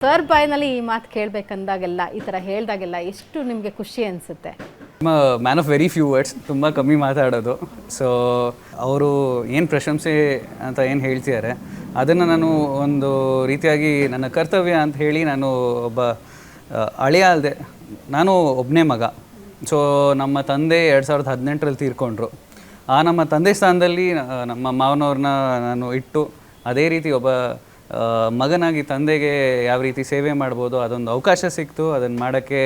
Sir ಬಾಯ್ನಲ್ಲಿ ಈ ಮಾತು ಕೇಳಬೇಕಂದಾಗೆಲ್ಲ ಈ ಥರ ಹೇಳಿದಾಗೆಲ್ಲ ಎಷ್ಟು ನಿಮಗೆ ಖುಷಿ ಅನಿಸುತ್ತೆ? Man of very few words ತುಂಬ ಕಮ್ಮಿ ಮಾತಾಡೋದು. ಸೊ ಅವರು ಏನು ಪ್ರಶಂಸೆ ಅಂತ ಏನು ಹೇಳ್ತಿದ್ದಾರೆ ಅದನ್ನು ನಾನು ಒಂದು ರೀತಿಯಾಗಿ ನನ್ನ ಕರ್ತವ್ಯ ಅಂತ ಹೇಳಿ ನಾನು ಒಬ್ಬ ಆ, ಅಳಿಯ ಅಲ್ಲದೆ ನಾನು ಒಬ್ಬನೇ ಮಗ. ಸೊ ನಮ್ಮ ತಂದೆ ಎರಡು ಸಾವಿರದ ಹದಿನೆಂಟರಲ್ಲಿ ತೀರ್ಕೊಂಡ್ರು. ಆ ನಮ್ಮ ತಂದೆ ಸ್ಥಾನದಲ್ಲಿ ನಮ್ಮ ಮಾವನವ್ರನ್ನ ನಾನು ಇಟ್ಟು ಅದೇ ರೀತಿ ಒಬ್ಬ ಮಗನಾಗಿ ತಂದೆಗೆ ಯಾವ ರೀತಿ ಸೇವೆ ಮಾಡ್ಬೋದು, ಅದೊಂದು ಅವಕಾಶ ಸಿಕ್ತು. ಅದನ್ನು ಮಾಡೋಕ್ಕೆ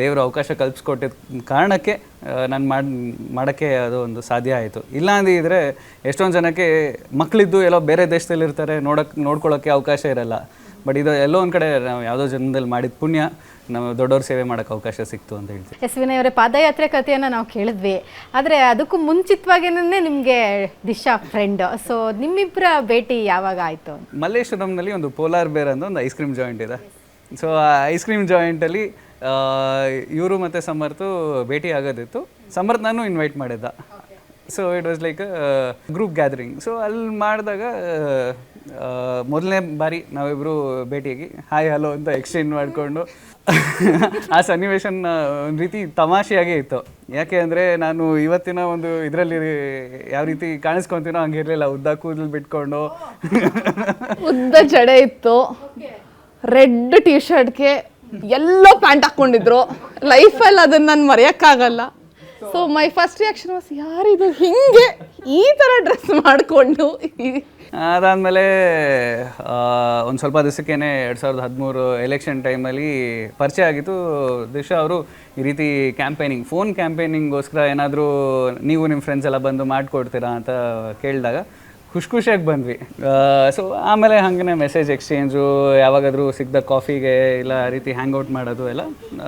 ದೇವರು ಅವಕಾಶ ಕಲ್ಪಿಸ್ಕೊಟ್ಟಿದ್ದ ಕಾರಣಕ್ಕೆ ನಾನು ಮಾಡಿ, ಮಾಡೋಕ್ಕೆ ಅದು ಒಂದು ಸಾಧ್ಯ ಆಯಿತು. ಇಲ್ಲ ಅಂದಿದ್ರೆ ಎಷ್ಟೊಂದು ಜನಕ್ಕೆ ಮಕ್ಕಳಿದ್ದು ಎಲ್ಲೋ ಬೇರೆ ದೇಶದಲ್ಲಿ ಇರ್ತಾರೆ ನೋಡೋಕ್ಕೆ ನೋಡ್ಕೊಳ್ಳೋಕ್ಕೆ ಅವಕಾಶ ಇರಲ್ಲ. ಬಟ್ ಇದು ಎಲ್ಲೋ ಒಂದು ಕಡೆ ನಾವು ಯಾವುದೋ ಜನದಲ್ಲಿ ಮಾಡಿದ ಪುಣ್ಯ ನಾವು ದೊಡ್ಡವ್ರ ಸೇವೆ ಮಾಡೋಕ್ಕೆ ಅವಕಾಶ ಸಿಕ್ತು ಅಂತ ಹೇಳ್ತೀವಿ. ಎಸ್ ವಿನಯ್ ಅವರೇ ಪಾದಯಾತ್ರೆ ಕಥೆಯನ್ನು ನಾವು ಕೇಳಿದ್ವಿ. ಆದರೆ ಅದಕ್ಕೂ ಮುಂಚಿತವಾಗಿನೇ ನಿಮಗೆ ದಿಶಾ ಫ್ರೆಂಡ್ ಸೊ ನಿಮ್ಮಿಬ್ಬರ ಭೇಟಿ ಯಾವಾಗ ಆಯಿತು? ಮಲ್ಲೇಶ್ವರಂನಲ್ಲಿ ಒಂದು ಪೋಲಾರ್ ಬೇರ್ ಅಂತ ಒಂದು ಐಸ್ ಕ್ರೀಮ್ ಜಾಯಿಂಟ್ ಇದೆ. ಸೊ ಆ ಐಸ್ ಕ್ರೀಮ್ ಜಾಯಿಂಟಲ್ಲಿ ಇವರು ಮತ್ತು ಸಮರ್ಥು ಭೇಟಿ ಆಗೋದಿತ್ತು ಸಮರ್ಥ್ ನಾನು ಇನ್ವೈಟ್ ಮಾಡಿದ್ದ. So it was like group gathering so ಅಲ್ಲಿ ಮಾಡಿದಾಗ ಮೊದಲನೇ ಬಾರಿ ನಾವಿಬ್ಬರು ಭೇಟಿಯಾಗಿ ಹಾಯ್ ಹಲೋ ಅಂತ ಎಕ್ಸ್ಚೇಂಜ್ ಮಾಡಿಕೊಂಡು, ಆ ಸನ್ನಿವೇಶನ ಒಂದು ರೀತಿ ತಮಾಷೆಯಾಗೇ ಇತ್ತು. ಯಾಕೆ ಅಂದರೆ, ನಾನು ಇವತ್ತಿನ ಒಂದು ಇದರಲ್ಲಿ ಯಾವ ರೀತಿ ಕಾಣಿಸ್ಕೊತೀನೋ ಹಂಗಿರಲಿಲ್ಲ ಉದ್ದ ಕೂದಲು ಬಿಟ್ಕೊಂಡು. ಉದ್ದ ಜಡೆ ಇತ್ತು. ರೆಡ್ ಟಿ ಶರ್ಟ್ಗೆ ಎಲ್ಲೋ ಪ್ಯಾಂಟ್ ಹಾಕ್ಕೊಂಡಿದ್ರು. ಲೈಫಲ್ಲಿ ಅದನ್ನು ನಾನು ಮರೆಯೋಕ್ಕಾಗಲ್ಲ. So my first reaction was ಯಾರಿದು ಹಿಂಗೆ ಈ ಥರ ಡ್ರೆಸ್ ಮಾಡಿಕೊಂಡು ಅದಾದಮೇಲೆ ಒಂದು ಸ್ವಲ್ಪ ದಿವಸಕ್ಕೇನೆ ಎರಡು ಸಾವಿರದ ಹದಿಮೂರು ಎಲೆಕ್ಷನ್ ಟೈಮಲ್ಲಿ ಪರಿಚಯ ಆಗಿತ್ತು. ದಿಶಾ ಅವರು ಈ ರೀತಿ ಕ್ಯಾಂಪೇನಿಂಗ್ ಫೋನ್ ಕ್ಯಾಂಪೇನಿಂಗ್ಗೋಸ್ಕರ ಏನಾದರೂ ನೀವು ನಿಮ್ಮ ಫ್ರೆಂಡ್ಸ್ ಎಲ್ಲ ಬಂದು ಮಾಡಿಕೊಡ್ತೀರಾ ಅಂತ ಕೇಳಿದಾಗ ಖುಷಿ ಖುಷಿಯಾಗಿ ಬಂದ್ವಿ. ಸೊ ಆಮೇಲೆ ಹಾಗೆ ಮೆಸೇಜ್ ಎಕ್ಸ್ಚೇಂಜು ಯಾವಾಗಾದರೂ ಸಿಗ್ದ ಕಾಫಿಗೆ ಇಲ್ಲ ಆ ರೀತಿ ಹ್ಯಾಂಗ್ ಔಟ್ ಮಾಡೋದು ಎಲ್ಲ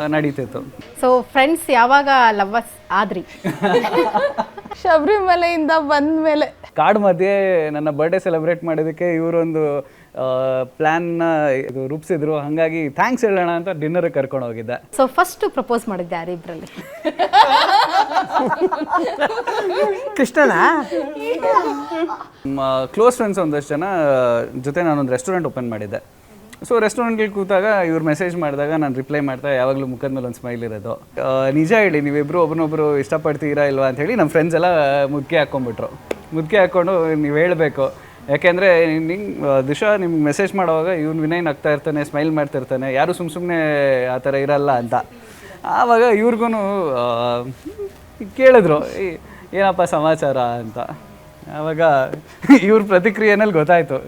ನಡೀತಿತ್ತು. ಸೊ ಫ್ರೆಂಡ್ಸ್ ಯಾವಾಗ ಲವ್ವರ್ಸ್ ಆದ್ರಿ? ಶಬರಿಮಲೆಯಿಂದ ಬಂದ್ಮೇಲೆ ಕಾಡ್ ಮಧ್ಯೆ ನನ್ನ ಬರ್ಡೇ ಸೆಲೆಬ್ರೇಟ್ ಮಾಡೋದಕ್ಕೆ ಇವರೊಂದು ಪ್ಲ್ಯಾನ್ನ ಇದು ರೂಪಿಸಿದ್ರು. ಹಾಗಾಗಿ ಥ್ಯಾಂಕ್ಸ್ ಹೇಳೋಣ ಅಂತ ಡಿನ್ನರ್ಗೆ ಕರ್ಕೊಂಡು ಹೋಗಿದ್ದೆ. ಸೊ ಫಸ್ಟ್ ಪ್ರಪೋಸ್ ಮಾಡಿದ್ದೆ ಯಾರಿಬ್ರಲ್ಲಿ ಕೃಷ್ಣನಾ? ನಮ್ಮ ಕ್ಲೋಸ್ ಫ್ರೆಂಡ್ಸ್ ಒಂದಷ್ಟು ಜನ ಜೊತೆ ನಾನೊಂದು ರೆಸ್ಟೋರೆಂಟ್ ಓಪನ್ ಮಾಡಿದ್ದೆ. ಸೊ ರೆಸ್ಟೋರೆಂಟ್ಗೆ ಕೂತಾಗ ಇವ್ರು ಮೆಸೇಜ್ ಮಾಡಿದಾಗ ನಾನು ರಿಪ್ಲೈ ಮಾಡ್ತಾ ಯಾವಾಗಲೂ ಮುಖದ ಮೇಲೆ ಒಂದು ಸ್ಮೈಲ್ ಇರೋದು. ನಿಜ ಹೇಳಿ ನೀವಿಬ್ಬರು ಒಬ್ಬನೊಬ್ಬರು ಇಷ್ಟಪಡ್ತೀರಾ ಇಲ್ವಾ ಅಂತ ಹೇಳಿ ನಮ್ಮ ಫ್ರೆಂಡ್ಸ್ ಎಲ್ಲ ಮುದ್ಕೆ ಹಾಕ್ಕೊಂಡ್ಬಿಟ್ರು ಮುದ್ಕೆ ಹಾಕ್ಕೊಂಡು ನೀವು ಹೇಳಬೇಕು. ಯಾಕೆಂದರೆ ನಿಂಗೆ ದಿಶಾ ನಿಮ್ಗೆ ಮೆಸೇಜ್ ಮಾಡುವಾಗ ಇವ್ನು ವಿನಯ್ ನಗ್ತಾ ಇರ್ತಾನೆ ಸ್ಮೈಲ್ ಮಾಡ್ತಿರ್ತಾನೆ ಯಾರು ಸುಮ್ಮ ಸುಮ್ಮನೆ ಆ ಥರ ಇರಲ್ಲ ಅಂತ. ಆವಾಗ ಇವ್ರಿಗೂ ಕೇಳಿದ್ರು ಏನಪ್ಪ ಸಮಾಚಾರ? ಅಂತ. ಆವಾಗ ಇವ್ರ ಪ್ರತಿಕ್ರಿಯೆನಲ್ಲಿ ಗೊತ್ತಾಯ್ತು.